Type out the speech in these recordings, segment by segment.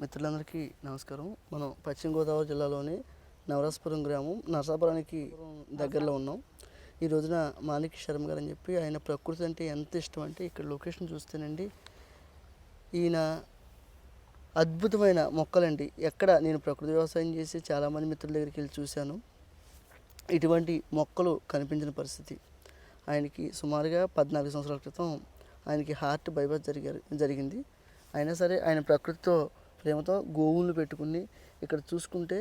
మిత్రులందరికీ నమస్కారం. మనం పశ్చిమ గోదావరి జిల్లాలోని నవరాజపురం గ్రామం నరసాపురానికి దగ్గరలో ఉన్నాం. ఈ రోజున మాణిక్ శర్మ గారు అని చెప్పి ఆయన ప్రకృతి అంటే ఎంత ఇష్టం అంటే ఇక్కడ లొకేషన్ చూస్తేనండి ఈయన అద్భుతమైన మొక్కలండి. ఎక్కడ నేను ప్రకృతి వ్యవసాయం చేసి చాలామంది మిత్రుల దగ్గరికి వెళ్ళి చూశాను. ఇటువంటి మొక్కలు కనిపించిన పరిస్థితి. ఆయనకి సుమారుగా పద్నాలుగు సంవత్సరాల క్రితం ఆయనకి హార్ట్ బైపాస్ జరిగారు జరిగింది. అయినా సరే ఆయన ప్రకృతితో ప్రేమతో గోవులు పెట్టుకుని ఇక్కడ చూసుకుంటే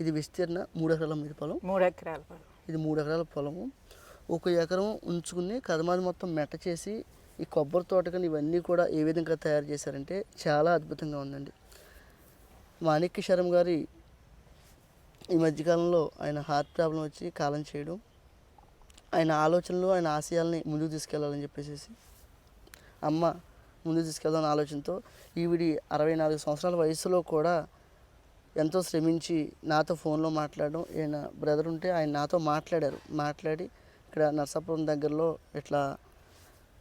ఇది విస్తీర్ణ మూడు ఎకరాల మీద పొలం. మూడు ఎకరాల పొలం. ఇది మూడు ఎకరాల పొలము. ఒక ఎకరం ఉంచుకుని కదమాది మొత్తం మెట్ట చేసి ఈ కొబ్బరి తోట కానీ ఇవన్నీ కూడా ఏ విధంగా తయారు చేశారంటే చాలా అద్భుతంగా ఉందండి. మాణిక్య శరం గారి ఈ మధ్యకాలంలో ఆయన హార్ట్ ప్రాబ్లం వచ్చి కాలం చేయడం ఆయన ఆలోచనలు ఆయన ఆశయాల్ని ముందుకు తీసుకెళ్ళాలని చెప్పేసి అమ్మ ముందు తీసుకెళ్దాం ఆలోచనతో ఈవిడి అరవై నాలుగు సంవత్సరాల వయసులో కూడా ఎంతో శ్రమించి నాతో ఫోన్లో మాట్లాడడం ఈయన బ్రదర్ ఉంటే ఆయన నాతో మాట్లాడారు. మాట్లాడి ఇక్కడ నర్సాపురం దగ్గరలో ఇట్లా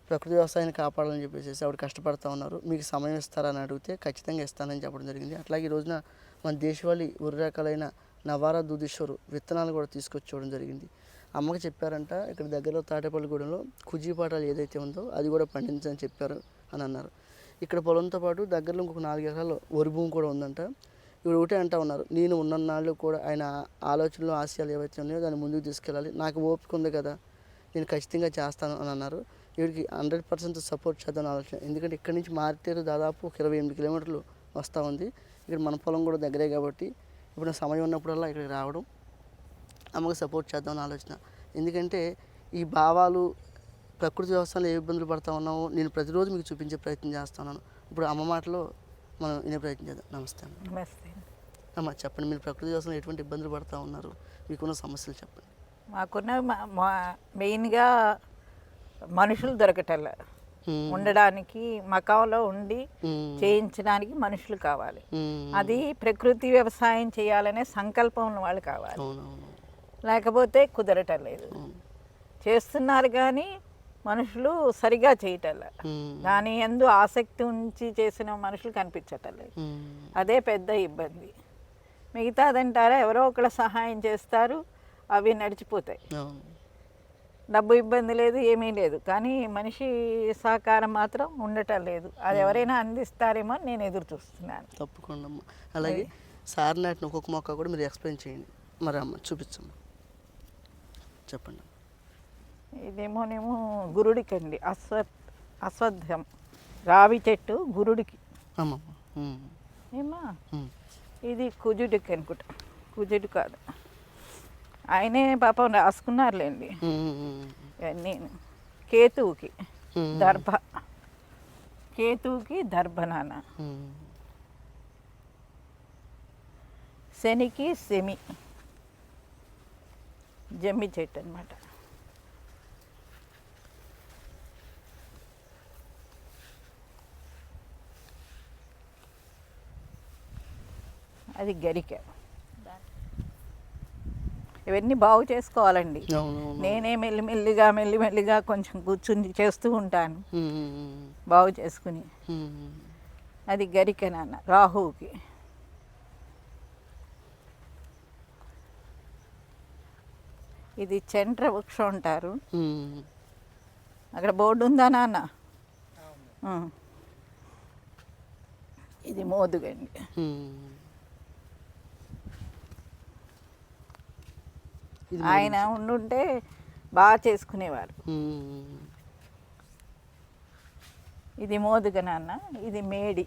ప్రకృతి వ్యవసాయాన్ని కాపాడాలని చెప్పేసి ఆవిడ కష్టపడతా ఉన్నారు. మీకు సమయం ఇస్తారని అడిగితే ఖచ్చితంగా ఇస్తానని చెప్పడం జరిగింది. అట్లాగే ఈ రోజున మన దేశవాళీ ఉరి రకాలైన నవారా దుదిశ్వరు విత్తనాలు కూడా తీసుకొచ్చేయడం జరిగింది. అమ్మకి చెప్పారంట ఇక్కడ దగ్గరలో తాటేపల్లిగూడెంలో కుజీపాటాలు ఏదైతే ఉందో అది కూడా పండించని చెప్పారు. అని అన్నారు ఇక్కడ పొలంతో పాటు దగ్గరలో ఇంకొక నాలుగు ఎకరాలు వరి భూమి కూడా ఉందంట. ఇప్పుడు ఒకటే అంటా ఉన్నారు. నేను ఉన్న నాళ్ళు కూడా ఆయన ఆలోచనలు ఆశయాలు ఏవైతే ఉన్నాయో దాన్ని ముందుకు తీసుకెళ్ళాలి. నాకు ఓపిక ఉంది కదా నేను ఖచ్చితంగా చేస్తాను అని అన్నారు. వీడికి హండ్రెడ్ పర్సెంట్ సపోర్ట్ చేద్దాం ఆలోచన. ఎందుకంటే ఇక్కడి నుంచి మారితేరు దాదాపు ఒక ఇరవై ఎనిమిది కిలోమీటర్లు వస్తూ ఉంది. ఇక్కడ మన పొలం కూడా దగ్గరే కాబట్టి ఇప్పుడు సమయం ఉన్నప్పుడల్లా ఇక్కడికి రావడం అమ్మకు సపోర్ట్ చేద్దామని ఆలోచన. ఎందుకంటే ఈ భావాలు ప్రకృతి వ్యవస్థలో ఏ ఇబ్బందులు పడతా ఉన్నామో నేను ప్రతిరోజు మీకు చూపించే ప్రయత్నం చేస్తున్నాను ఇప్పుడు అమ్మ మాటలో మనం వినే ప్రయత్నం చేద్దాం. నమస్తే అమ్మ. నమస్తే. అమ్మ చెప్పండి. మీరు ప్రకృతి వ్యవస్థలో ఎటువంటి ఇబ్బందులు పడతా ఉన్నారు? మీకున్న సమస్యలు చెప్పండి. మాకున్న మెయిన్గా మనుషులు దొరకటల్ల. ఉండడానికి మకాంలో ఉండి. చేయించడానికి మనుషులు కావాలి. అది ప్రకృతి వ్యవసాయం చేయాలనే సంకల్పం ఉన్న వాళ్ళు కావాలి. లేకపోతే కుదరటం లేదు. చేస్తున్నారు కానీ మనుషులు సరిగా చేయటల్ల మ్మ్. దాని ఎందు ఆసక్తి ఉంచి చేసిన మనుషులు కనిపించటం లేదు. మ్మ్. అదే పెద్ద ఇబ్బంది. మిగతాదంటారా ఎవరో ఒకళ్ళ సహాయం చేస్తారు అవి నడిచిపోతాయి. డబ్బు ఇబ్బంది లేదు ఏమీ లేదు. కానీ మనిషి సహకారం మాత్రం ఉండటం లేదు. అది ఎవరైనా అందిస్తారేమో నేను ఎదురు చూస్తున్నాను. తప్పకుండా అలాగే సార్ నాటిన ఒక్కొక్క మొక్క కూడా మీరు ఎక్స్ప్లెయిన్ చేయండి. మరి అమ్మ చూపించమ్మా. చెప్పండి. ఇదేమోనేమో గురుడికి అండి అశ్వ అశ్వత్థం. రావి చెట్టు గురుడికి. ఏమా. ఇది కుజుడికి అనుకుంటా. కుజుడు కాదు. ఆయనే పాపం రాసుకున్నారులేండి. ఇవన్నీ కేతువుకి. దర్భ. కేతువుకి దర్భ నాన్న. శనికి సెమి జమ్మి చెట్టు అనమాట అది గరిక. ఇవన్నీ బాగు చేసుకోవాలండి. నేనే మెల్లిమెల్లిగా మెల్లిమెల్లిగా కొంచెం కూర్చుని చేస్తూ ఉంటాను. బాగు చేసుకుని. అది గరిక నాన్న రాహువుకి. ఇది చండ్ర వృక్షం అంటారు. అక్కడ బోర్డు ఉందా నాన్న? ఆ. ఇది మోదుగండి మ్మ్. ఇది ఆయన ఉండుంటే బాగా చేసుకునేవారు. ఇది మోదుగ నాన్న ఇది మేడి.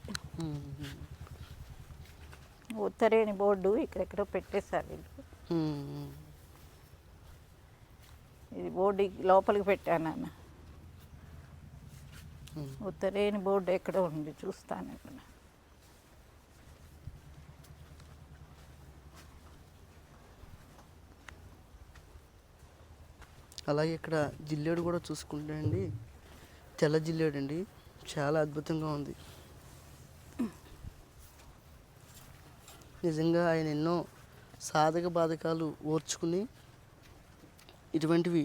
ఉత్తరేణి బోర్డు ఇక్కడెక్కడో పెట్టేశారు వీళ్ళు. ఇది బోర్డు లోపలికి పెట్టాను నాన్న. ఉత్తరేణి బోర్డు ఎక్కడో ఉంది చూస్తాను అలాగే ఇక్కడ జిల్లేడు కూడా చూసుకుంటే అండి తెల్ల జిల్లేడు అండి చాలా అద్భుతంగా ఉంది. నిజంగా ఆయన ఎన్నో సాధక బాధకాలు ఓర్చుకుని ఇటువంటివి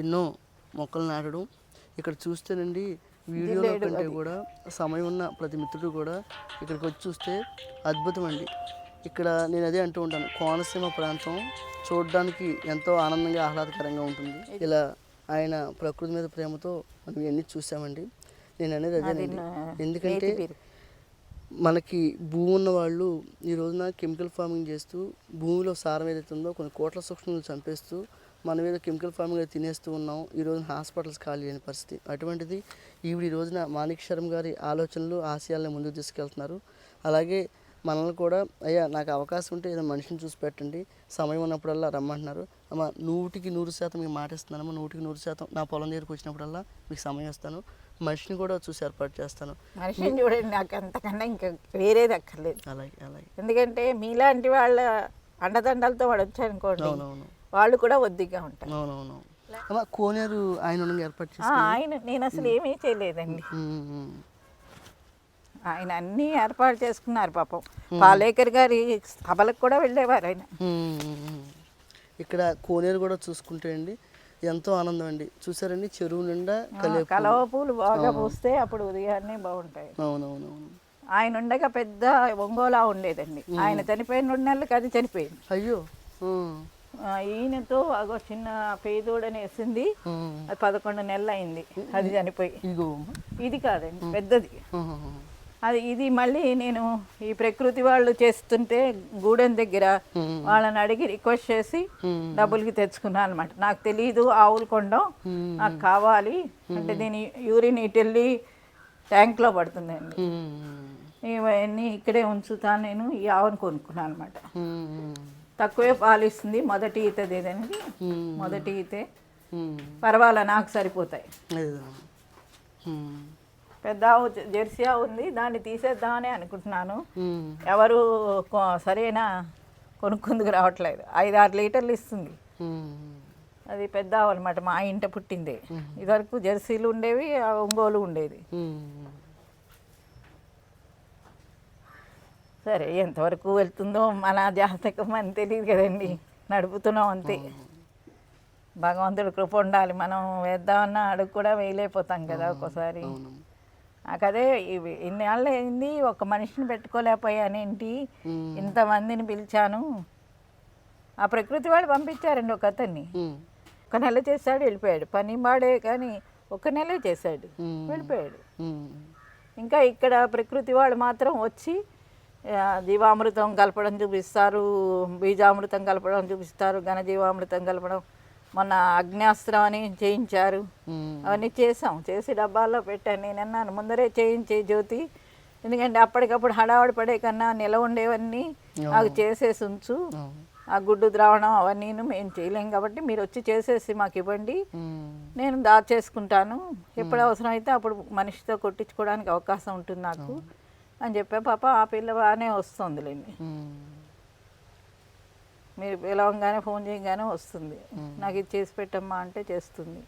ఎన్నో మొక్కలు నాటడం. ఇక్కడ చూస్తేనండి వీడియోలో కంటే. కూడా సమయం ఉన్న ప్రతి మిత్రుడు కూడా ఇక్కడికి వచ్చి చూస్తే అద్భుతం అండి. ఇక్కడ నేను అదే అంటూ ఉంటాను. కోనసీమ ప్రాంతం చూడడానికి ఎంతో ఆనందంగా ఆహ్లాదకరంగా ఉంటుంది. ఇలా ఆయన ప్రకృతి మీద ప్రేమతో మనం ఇవన్నీ చూసామండి. నేను అనేది అదేనండి. ఎందుకంటే. మనకి భూమి ఉన్న వాళ్ళు ఈ రోజున కెమికల్ ఫార్మింగ్ చేస్తూ భూమిలో సారం ఏదైతే ఉందో కొన్ని కోట్ల సూక్ష్మలు చంపేస్తూ మన మీద కెమికల్ ఫార్మింగ్ తినేస్తూ ఉన్నాం. ఈ రోజున హాస్పిటల్స్ ఖాళీ లేని పరిస్థితి. అటువంటిది ఈవిడ ఈ రోజున మాణిక్ శర్మ గారి ఆలోచనలు ఆశయాలను ముందుకు తీసుకెళ్తున్నారు. అలాగే మనల్ని కూడా అయ్యా నాకు అవకాశం ఉంటే ఏదో మనిషిని చూసి పెట్టండి. సమయం ఉన్నప్పుడల్లా రమ్మంటున్నారు. అమ్మ నూటికి నూరు శాతం మీకు మాట ఇస్తున్నానమ్మా నూటికి నూరు శాతం నా పొలం దగ్గరికి వచ్చినప్పుడల్లా మీకు సమయం ఇస్తాను. మనిషిని కూడా చూసి ఏర్పాటు చేస్తాను. మనిషిని చూడండి నాకు అంతకన్నా ఇంకా వేరేది అక్కర్లేదు. అలాగే అలాగే. ఎందుకంటే మీలాంటి వాళ్ళ అండదండలతో వాడు వచ్చారనుకోండి అవునవును. వాళ్ళు కూడా ఒద్దిగా ఉంటారు. అవునవును. అమ్మ కోనేరు ఆయన ఏర్పాటు ఆ, చేసి ఆయన నేను అసలు ఏమీ చేయలేదండి. ఆయన అన్నీ ఏర్పాటు చేసుకున్నారు పాపం. పాలేకర్ గారి సభలకు కూడా వెళ్ళేవారు ఆయన. ఇక్కడ కోనేరు కూడా చూసుకుంటే అండి ఎంతో ఆనందం అండి. చూసారండి చెరువు నిండా కలే కలవ పూలు బాగా పూస్తే అప్పుడు ఉదయాన్నే బాగుంటాయి. అవునవునవును. ఆయన ఉండగా పెద్ద ఒంగోలా ఉండేదండి. ఆయన చనిపోయిన రెండు నెలలకు అది చనిపోయింది. అయ్యో. ఈయనతో అగో చిన్న పేదోడని వేసింది. అది పదకొండు నెలలు అయింది అది చనిపోయి. ఇది కాదండి పెద్దది. అది ఇది మళ్ళీ నేను ఈ ప్రకృతి వాళ్ళు చేస్తుంటే గూడెం దగ్గర. వాళ్ళని అడిగి రిక్వెస్ట్ చేసి. డబ్బులకి తెచ్చుకున్నాను అనమాట నాకు తెలియదు ఆవులు కొండం. నాకు కావాలి. అంటే దీని యూరిన్ ఇటు వెళ్ళి ట్యాంక్లో పడుతుందండి ఇవన్నీ ఇక్కడే ఉంచుతాను నేను ఈ ఆవును కొనుక్కున్నాను అనమాట తక్కువే పాలు ఇస్తుంది మొదటి ఈతది ఉమ్, మొదటి ఈతే. పర్వాలా నాకు సరిపోతాయి. పెద్ద ఆవు జెర్సీ ఆవు ఉంది దాన్ని తీసేద్దామని అనుకుంటున్నాను. ఎవరు సరైన కొనుక్కుందుకు రావట్లేదు. ఐదు ఆరు లీటర్లు ఇస్తుంది. అది పెద్ద ఆవు అనమాట మా ఇంట పుట్టిందే. ఇదివరకు జెర్సీలు ఉండేవి ఒంగోలు ఉండేది. సరే ఎంతవరకు వెళ్తుందో మన జాతకం అని తెలియదు కదండి. నడుపుతున్నాం అంతే. భగవంతుడు కృప ఉండాలి. మనం వేద్దామన్నా అడుగు కూడా వేయలేకపోతాం కదా ఒక్కోసారి. నాకు అదే ఇవి ఇన్నేళ్ళు అయింది ఒక మనిషిని పెట్టుకోలేకపోయానేంటి. ఇంతమందిని పిలిచాను ఆ ప్రకృతి వాళ్ళు పంపించారండి ఒక అతన్ని. ఒక నెల చేశాడు వెళ్ళిపోయాడు పని వాడే కానీ ఒక నెలే చేశాడు. వెళ్ళిపోయాడు. ఇంకా ఇక్కడ ప్రకృతి వాళ్ళు మాత్రం వచ్చి జీవామృతం కలపడం చూపిస్తారు బీజామృతం కలపడం చూపిస్తారు ఘనజీవామృతం కలపడం మొన్న అగ్నాస్త్రం అని చేయించారు. అవన్నీ చేసాం చేసి డబ్బాల్లో పెట్టాను. నేను అన్నాను ముందరే చేయించే జ్యోతి. ఎందుకంటే అప్పటికప్పుడు హడావడి పడే కన్నా నిల ఉండేవన్నీ నాకు చేసేసి ఉంచు. ఆ గుడ్డు ద్రావణం అవన్నీ మేము చేయలేం కాబట్టి మీరు వచ్చి చేసేసి మాకు ఇవ్వండి. నేను దాచేసుకుంటాను. ఎప్పుడు అవసరం అయితే అప్పుడు మనిషితో కొట్టించుకోవడానికి అవకాశం ఉంటుంది నాకు అని చెప్పా. పాప ఆ పిల్ల బాగానే వస్తుందిలేండి. మీరు పిలవంగానే ఫోన్ చేయగానే వస్తుంది. నాకు ఇది చేసి పెట్టమ్మా అంటే చేస్తుంది.